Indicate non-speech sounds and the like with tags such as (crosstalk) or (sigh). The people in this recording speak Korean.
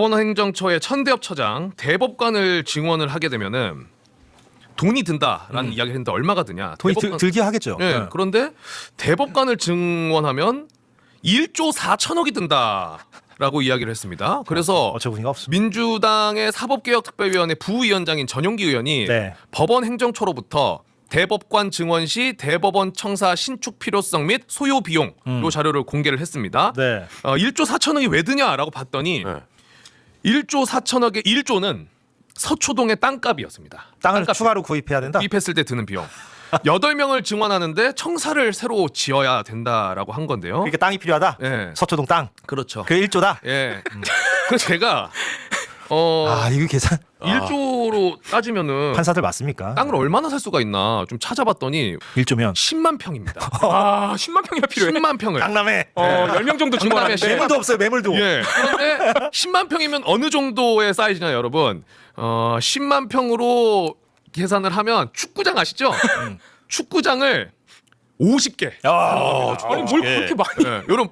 법원행정처의 천대엽 처장 대법관을 증원을 하게 되면은 돈이 든다라는 이야기를 했는데 얼마가 드냐? 돈이 대법관- 들, 들게 하겠죠. 예, 네. 그런데 대법관을 증원하면 1조 4천억이 든다라고 이야기를 했습니다. 그래서 어처구니가 없어. 민주당의 사법개혁특별위원회 부위원장인 전용기 의원이 네. 법원 행정처로부터 대법관 증원 시 대법원 청사 신축 필요성 및 소요 비용 요 자료를 공개를 했습니다. 음. 네. 어, 1조 4천억이 왜 드냐라고 봤더니 네. 1조 4천억의 1조는 서초동의 땅값이었습니다. 땅을 땅값 추가로 구입해야 된다. 구입했을 때 드는 비용. 8명을 증원하는데 청사를 새로 지어야 된다라고 한 건데요. 그러니까 땅이 필요하다. 예. 서초동 땅. 그렇죠. 그 1조다. 예. 그래서 제가 어 아, 이거 계산. 1조로 따지면은 판사들 맞습니까? 땅을 얼마나 살 수가 있나 좀 찾아봤더니 1조면 10만 평입니다. (laughs) 아 10만 평이나 필요해. 10만 평을. 강남에 어 10명 정도 강남에 매물도 없어요. 매물도. 예. 그런데 10만 평이면 어느 정도의 사이즈냐 여러분? 어 10만 평으로 계산을 하면 축구장 아시죠? 축구장을 50개. 아, 아니 뭘 그렇게 많이 예. (laughs) 요런